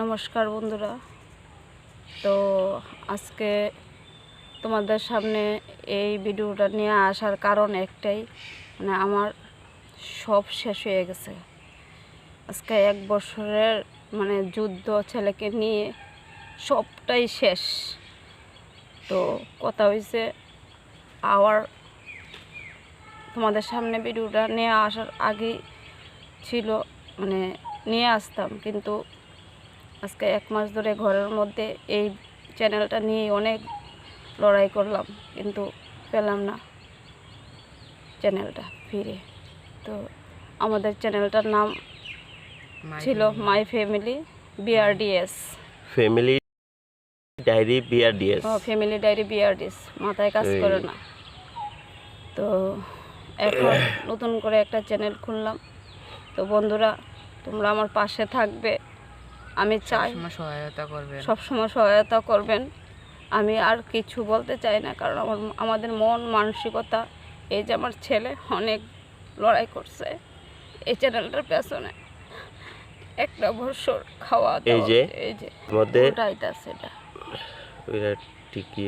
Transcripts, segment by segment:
নমস্কার বন্ধুরা। তো আজকে তোমাদের সামনে এই ভিডিওটা নিয়ে আসার কারণ একটাই মানে আমার সব শেষ হয়ে গেছে। আজকে এক বছরের মানে যুদ্ধ ছেলেকে নিয়ে সবটাই শেষ। তো কথা হয়েছে আবার তোমাদের সামনে ভিডিওটা নিয়ে আসার আগেই ছিল মানে নিয়ে আসতাম, কিন্তু আজকে এক মাস ধরে ঘরের মধ্যে এই চ্যানেলটা নিয়ে অনেক লড়াই করলাম কিন্তু পেলাম না চ্যানেলটা ফিরে। তো আমাদের চ্যানেলটার নাম ছিল my family BRDS family diary BRDS O family diary BRDS মাথায় কাজ করে না। তো এখন নতুন করে একটা চ্যানেল খুললাম। তো বন্ধুরা তোমরা আমার পাশে থাকবে। আমি চাই সহায়তা করবেন। সবসময় সহায়তা করবেন। আমি আর কিছু বলতে চাই না কারণ আমার আমাদের মন মানসিকতা এই যে আমার ছেলে অনেক লড়াই করছে এই চ্যানেলটার পেছনে। একটা বছর খাওয়া এই যে এই যে মধ্যে ওইটা ঠিকই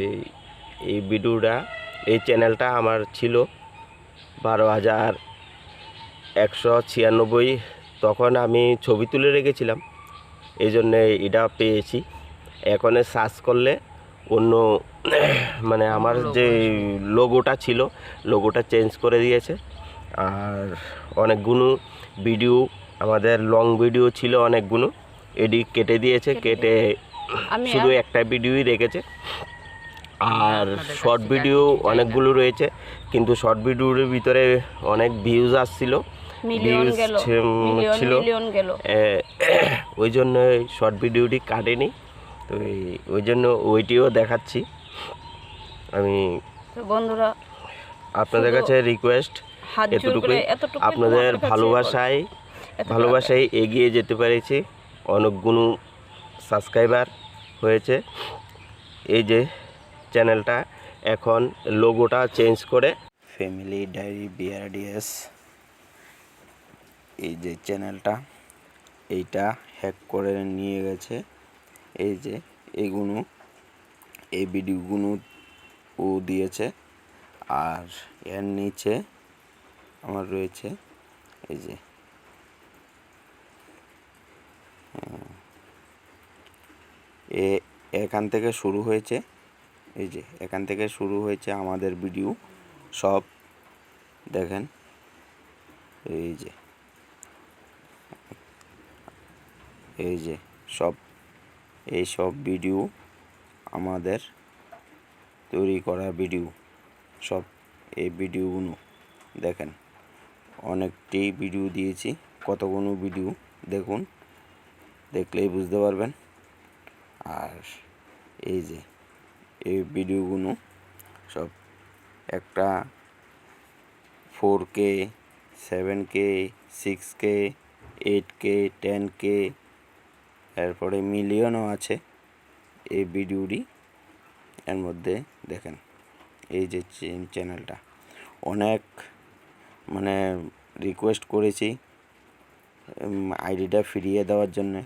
এই এই ভিডিওটা এই চ্যানেলটা আমার ছিল বারো হাজার একশো ছিয়ানব্বই তখন আমি ছবি তুলে রেখেছিলাম এই জন্যে এটা পেয়েছি। এখন সার্চ করলে অন্য মানে আমার যে লোগোটা ছিল লোগোটা চেঞ্জ করে দিয়েছে। আর অনেকগুলো ভিডিও আমাদের লং ভিডিও ছিল অনেকগুলো এডি কেটে দিয়েছে কেটে শুধু একটা ভিডিওই রেখেছে। আর শর্ট ভিডিও। অনেকগুলো রয়েছে কিন্তু শর্ট ভিডিওর ভিতরে অনেক ভিউজ আসছিল। মিলিয়ন গেল ছিল- মিলিয়ন ছিল। মিলিয়ন গেল। ওই জন্য শর্ট ভিডিওটি কাটেনি তো এই- ওই জন্য ওইটিও দেখাচ্ছি। আমি বন্ধুরা আপনাদের কাছে রিকোয়েস্ট এতটুকুই। আপনাদের ভালোবাসায় ভালোবাসায় এগিয়ে যেতে পেরেছি। অনেকগুলো সাবস্ক্রাইবার হয়েছে। এই যে চ্যানেলটা এখন লোগোটা চেঞ্জ করে। ফ্যামিলি ডায়েরি বিআরডিএস এই যে চ্যানেলটা, এইটা হ্যাক করে নিয়ে গেছে। এই যে এইগুলো এই ভিডিওগুলো ও দিয়েছে। আর এর নিচে আমার রয়েছে, এই যে, এ, এখান থেকে শুরু হয়েছে, এই যে, এখান থেকে শুরু হয়েছে আমাদের ভিডিও। সব দেখেন, এই যে এই যে সব, এই সব ভিডিও আমাদের তৈরি করা ভিডিও সব এই ভিডিওগুলো দেখেন। অনেকটি ভিডিও দিয়েছি, কতগুলো ভিডিও দেখুন, দেখলেই বুঝতে পারবেন। আর এই যে, এই ভিডিওগুলো সব একটা four K seven K six K eight K ten K এরপরে মিলিয়নও আছে এই ভিডিওটি। এর মধ্যে দেখেন, এই যে চ্যান- চ্যানেলটা। অনেক মানে রিকোয়েস্ট করেছি আইডিটা ফিরিয়ে দেওয়ার জন্যে।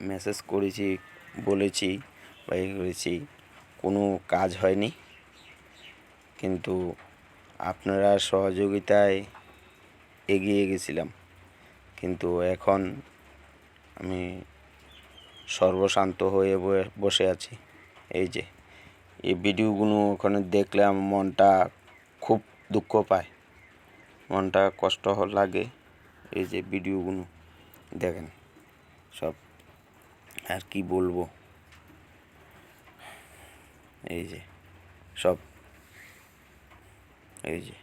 মেসেজ করেছি, বলেছি বা করেছি, কোনো কাজ হয়নি। কিন্তু আপনারা সহযোগিতায় এগিয়ে গেছিলাম। কিন্তু এখন আমি সর্বশান্ত হয়ে বসে আছি। এই যে, এই ভিডিওগুলো ওখানে দেখলে আমার মনটা খুব দুঃখ পায়। মনটা কষ্ট লাগে এই যে ভিডিওগুলো দেখেন, সব আর কি বলব। এই যে, সব, এই যে,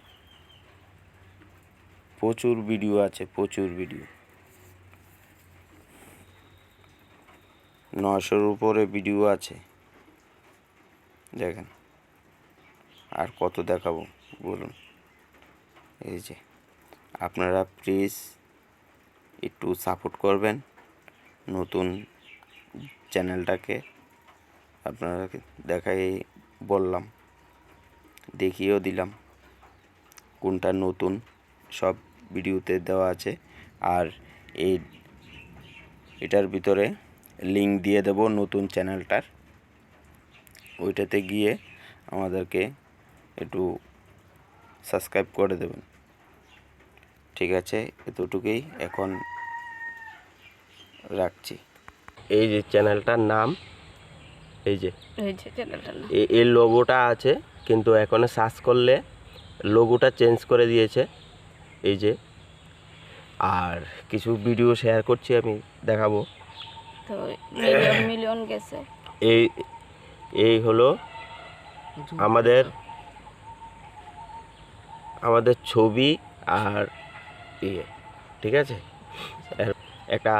প্রচুর ভিডিও আছে, প্রচুর ভিডিও। নশোর উপরে ভিডিও আছে। দেখেন। আর কত দেখাবো, বলুন। এই যে, আপনারা প্লিজ একটু সাপোর্ট করবেন। নতুন চ্যানেলটাকে আপনারা দেখাই বললাম, দেখিয়েও দিলাম কোনটা নতুন, সব ভিডিওতে দেওয়া আছে। আর এই, এটার ভিতরে লিংক দিয়ে দেব নতুন চ্যানেলটার ওইটাতে গিয়ে আমাদেরকে একটু সাবস্ক্রাইব করে দেবেন। ঠিক আছে এতটুকুই এখন রাখছি। এই যে চ্যানেলটার নাম এই যে। এই লোগোটা আছে কিন্তু এখন সার্চ করলে লোগোটা চেঞ্জ করে দিয়েছে। এই যে। আর কিছু ভিডিও শেয়ার করছি আমি দেখাবো। তো মিলিয়ন মিলিয়ন গেছে। এই এই হলো আমাদের আমাদের ছবি আর ইয়ে ঠিক আছে? একটা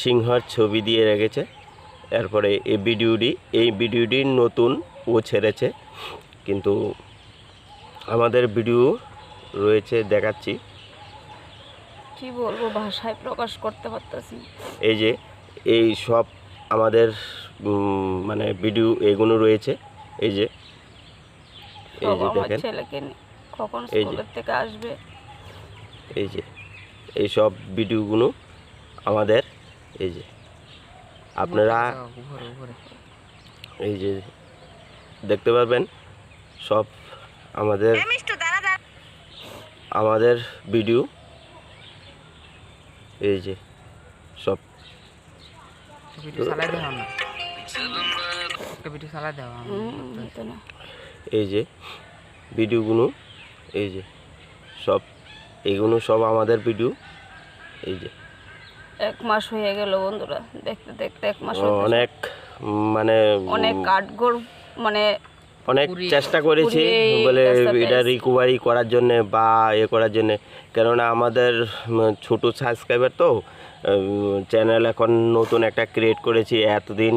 সিংহর ছবি দিয়ে রেখেছে। এরপরে এই ভিডিওটি এই ভিডিওটি নতুন ও ছেড়েছে। কিন্তু আমাদের ভিডিও রয়েছে দেখাচ্ছি। কি বলব ভাষায় প্রকাশ করতে পারতেছি এই যে এই সব আমাদের মানে ভিডিও এগুলো রয়েছে। এই যে এই যে দেখেন। কখন এই যে। স্কুলের থেকে আসবে? এই যে এই সব ভিডিওগুলো আমাদের। এই যে আপনারা এই যে দেখতে পারবেন সব আমাদের আমাদের ভিডিও এই যে ভিডিও চালাই দেওয়া না একটা ভিডিও চালাই দেওয়া এই যে ভিডিওগুলো এই যে সব এইগুলো সব আমাদের ভিডিও। এই যে। এক মাস হয়ে গেল বন্ধুরা দেখতে দেখতে এক মাস অনেক মানে অনেক কাঠগোড় মানে অনেক চেষ্টা করেছি বলে এটা। রিকভারি করার জন্য বা এ করার জন্য। কেননা আমাদের ছোট সাবস্ক্রাইবার তো চ্যানেল এখন নতুন একটা ক্রিয়েট করেছি, এতদিন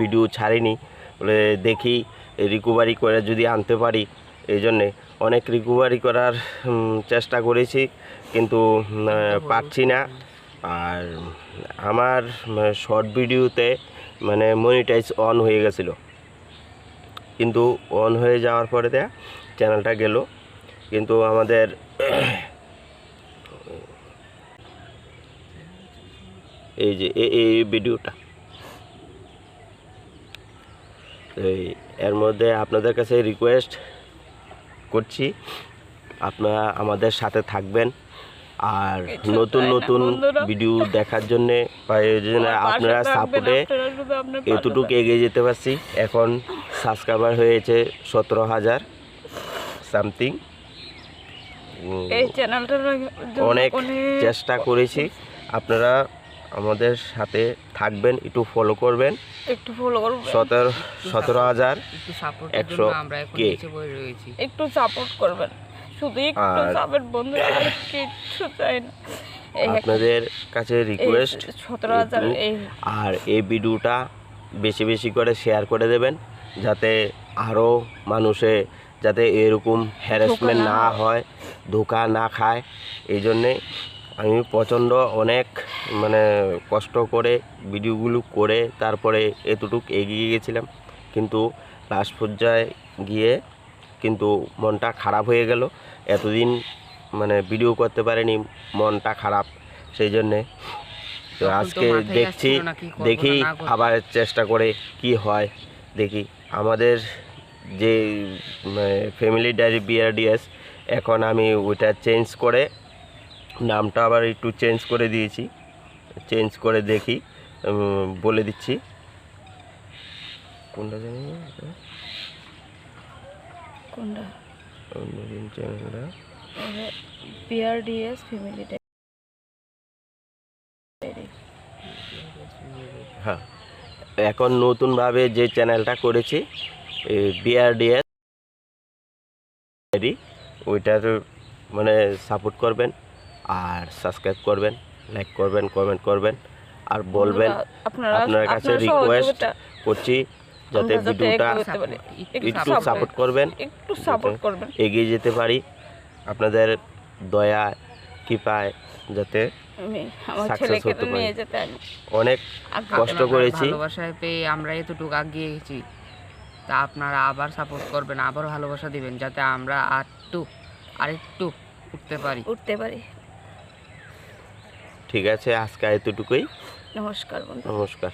ভিডিও ছাড়িনি। বলে দেখি রিকভারি করে যদি আনতে পারি, এই জন্যে। অনেক রিকভারি করার চেষ্টা করেছি, কিন্তু পারছি না। আর আমার শর্ট ভিডিওতে মানে মনিটাইজ অন হয়ে গেছিল। কিন্তু অন হয়ে যাওয়ার পরে চ্যানেলটা গেল। কিন্তু আমাদের এই যে এই ভিডিওটা। এই এর মধ্যে আপনাদের কাছে রিকোয়েস্ট করছি আপনারা আমাদের সাথে থাকবেন আর নতুন নতুন ভিডিও দেখার জন্যে আপনারা সাপোর্টে এতটুকু এগিয়ে যেতে পারছি। এখন সাবস্ক্রাইবার হয়েছে সতেরো হাজার সামথিং অনেক চেষ্টা করেছি। আপনারা আমাদের সাথে থাকবেন একটু ফলো করবেন। একটু ফলো করবেন। সতেরো সতেরো হাজার একশো আমরা এখন কে? একটু সাপোর্ট করবেন। শুধু একটু সাপোর্ট বন্ধু কিচ্ছু চাই না। আপনাদের কাছে রিকোয়েস্ট সতেরো হাজার আর এই ভিডিওটা বেশি বেশি করে শেয়ার করে দেবেন যাতে আরও মানুষে যাতে এরকম হ্যারাসমেন্ট না হয়। হয় ধোকা না খায়। এই জন্যে আমি প্রচণ্ড অনেক মানে কষ্ট করে ভিডিওগুলো করে তারপরে এতটুক এগিয়ে গেছিলাম। কিন্তু লাস্ট পর্যায়ে গিয়ে কিন্তু মনটা খারাপ হয়ে গেল। এতদিন মানে ভিডিও করতে পারিনি মনটা খারাপ সেই জন্যে। তো আজকে দেখছি দেখি আবার চেষ্টা করে কি হয় দেখি। আমাদের যে ফ্যামিলি ডায়েরি বিআরডিএস এখন আমি ওইটা চেঞ্জ করে নামটা আবার একটু চেঞ্জ করে দিয়েছি। চেঞ্জ করে দেখি বলে দিচ্ছি। কোনটা জানি? কোনটা? অন্যদিন চ্যানেলটা। পিআরডিএস ফ্যামিলি হ্যাঁ এখন নতুনভাবে যে চ্যানেলটা করেছি বিআরডিএস ওইটার মানে সাপোর্ট করবেন। আর সাবস্ক্রাইব করবেন লাইক করবেন কমেন্ট করবেন আর বলবেন আপনার কাছে রিকোয়েস্ট করছি যাতে ভিডিওটা। একটু সাপোর্ট করবেন একটু সাপোর্ট করবেন এগিয়ে যেতে পারি আপনাদের দয়া কৃপায় যাতে হতে পারি। অনেক কষ্ট করেছি। ভালোবাসায় পেয়ে আমরা এতটুকু এগিয়ে গেছি তা আপনারা আবার সাপোর্ট করবেন আবার ভালোবাসা দিবেন যাতে আমরা আর একটু আরেকটু উঠতে পারি উঠতে পারি ঠিক আছে আজকে এতটুকুই। নমস্কার নমস্কার।